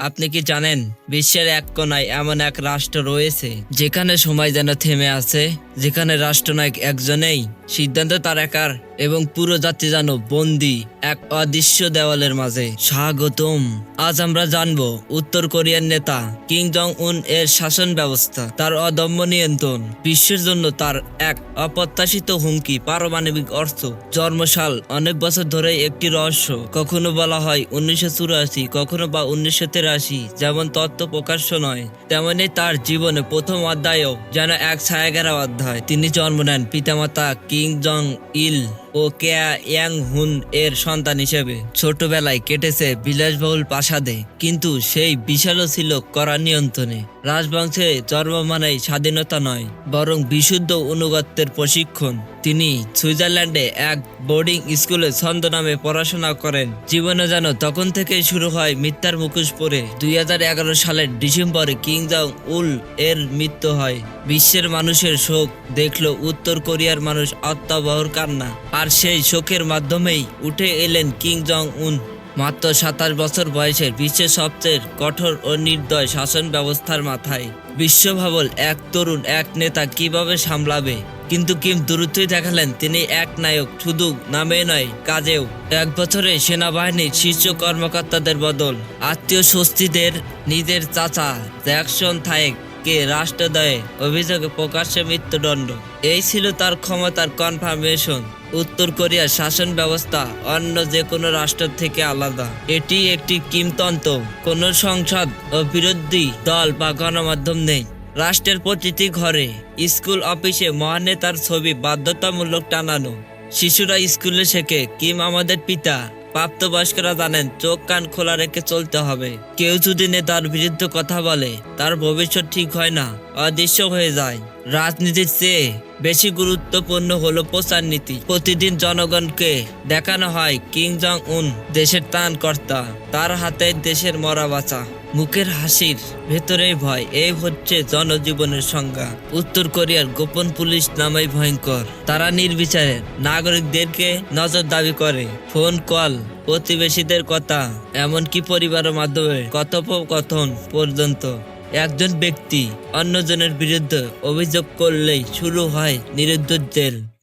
আপনি কি জানেন, বিশ্বের এক কোনায় এমন এক রাষ্ট্র রয়েছে, যেখানে সময় যেন থেমে আছে? যেখানে রাষ্ট্রনায়ক একজনেই সিদ্ধান্ত তার একার এবং পুরো জাতি যেন বন্দি এক অদৃশ্য দেওয়ালের মাঝে। স্বাগতম। আজ আমরা জানব উত্তর কোরিয়ার নেতা কিং জং উন এর শাসন ব্যবস্থা, তার অদম্য নিয়ন্ত্রণ, বিশ্বের জন্য তার এক অপ্রত্যাশিত হুমকি, পারমাণবিক অর্থ, জন্মসাল, অনেক বছর ধরে একটি রহস্য। কখনো বলা হয় উনিশশো চুরাশি, কখনো বা উনিশশো তেরাশি, যেমন তত্ত্ব প্রকাশ্য নয়, তেমনি তার জীবনে প্রথম অধ্যায়ও যেন এক ছায়াগেরা অধ্যায়। তিনি জন্ম নেন পিতামাতা কিং জং ইল ও কেয়া ইয়াং হুন এর সন্তান হিসেবে। ছোটবেলায় কেটেছে বিলাসবহুল প্রাসাদে, কিন্তু সেই বিশালও ছিল করা নিয়ন্ত্রণে। রাজবংশে জন্ম মানেই স্বাধীনতা নয়, বরং বিশুদ্ধ অনুগত্যের প্রশিক্ষণ। তিনি সুইজারল্যান্ডে এক বোর্ডিং স্কুলে ছন্দ নামে পড়াশোনা করেন। জীবনে যেন তখন থেকেই শুরু হয় মিথ্যার মুখোশ পরে দুই হাজার এগারো সালের ডিসেম্বরে কিং জং উল এর মৃত্যু হয়। বিশ্বের মানুষের শোক দেখল উত্তর কোরিয়ার মানুষ আত্মাবহর কান্না। আর সেই শোকের মাধ্যমেই উঠে এলেন কিং জং উন। মাত্র সাতাশ বছর বয়সের বিশ্বের সবচেয়ে কঠোর ও নির্দয় শাসন ব্যবস্থার মাথায়। বিশ্বভাবল এক তরুণ, এক নেতা কীভাবে সামলাবে? কিন্তু কিম দ্রুতই দেখালেন তিনি এক নায়ক, শুধু নামে নয়, কাজেও। এক বছরে সেনাবাহিনীর শীর্ষ কর্মকর্তাদের বদল। আত্মীয় স্বস্তিদের, নিজের চাচা জ্যাকসন থায়েক কে রাষ্ট্রদয়ে অভিযোগে প্রকাশ্যে মৃত্যুদণ্ড। এই ছিল তার ক্ষমতার কনফার্মেশন উত্তর কোরিয়ার শাসন ব্যবস্থা অন্য যে কোনো রাষ্ট্র থেকে আলাদা। এটি একটি কিমতন্ত্র কোনো সংসদ ও বিরোধী দল বা গণমাধ্যম নেই। রাষ্ট্রের প্রতিটি ঘরে স্কুল অফিসে মহানেতার ছবি বাধ্যতামূলক টানানো। শিশুরা স্কুলে শেখে, কিম আমাদের পিতা? প্রাপ্তবয়স্করা জানেন, চোখ কান খোলা রেখে চলতে হবে। কেউ যদি নেতার বিরুদ্ধে কথা বলে, তার ভবিষ্যৎ ঠিক হয় না, অদৃশ্য হয়ে যায়। রাজনীতির চেয়ে বেশি গুরুত্বপূর্ণ হল প্রচার নীতি। প্রতিদিন জনগণকে দেখানো হয় কিং জং উন দেশের ত্রাণ কর্তা তার হাতে দেশের মরা বাঁচা। মুখের হাসির ভেতরেই ভয় এই হচ্ছে জনজীবনের সংজ্ঞা। উত্তর কোরিয়ার গোপন পুলিশ নামেই ভয়ঙ্কর। তারা নির্বিচারে নাগরিকদেরকে নজর দাবি করে, ফোন কল, প্রতিবেশীদের কথা, এমনকি পরিবারের মাধ্যমে কথোপকথন পর্যন্ত। একজন ব্যক্তি অন্যজনের বিরুদ্ধে অভিযোগ করলেই শুরু হয় নিরুদ্ধ জেল।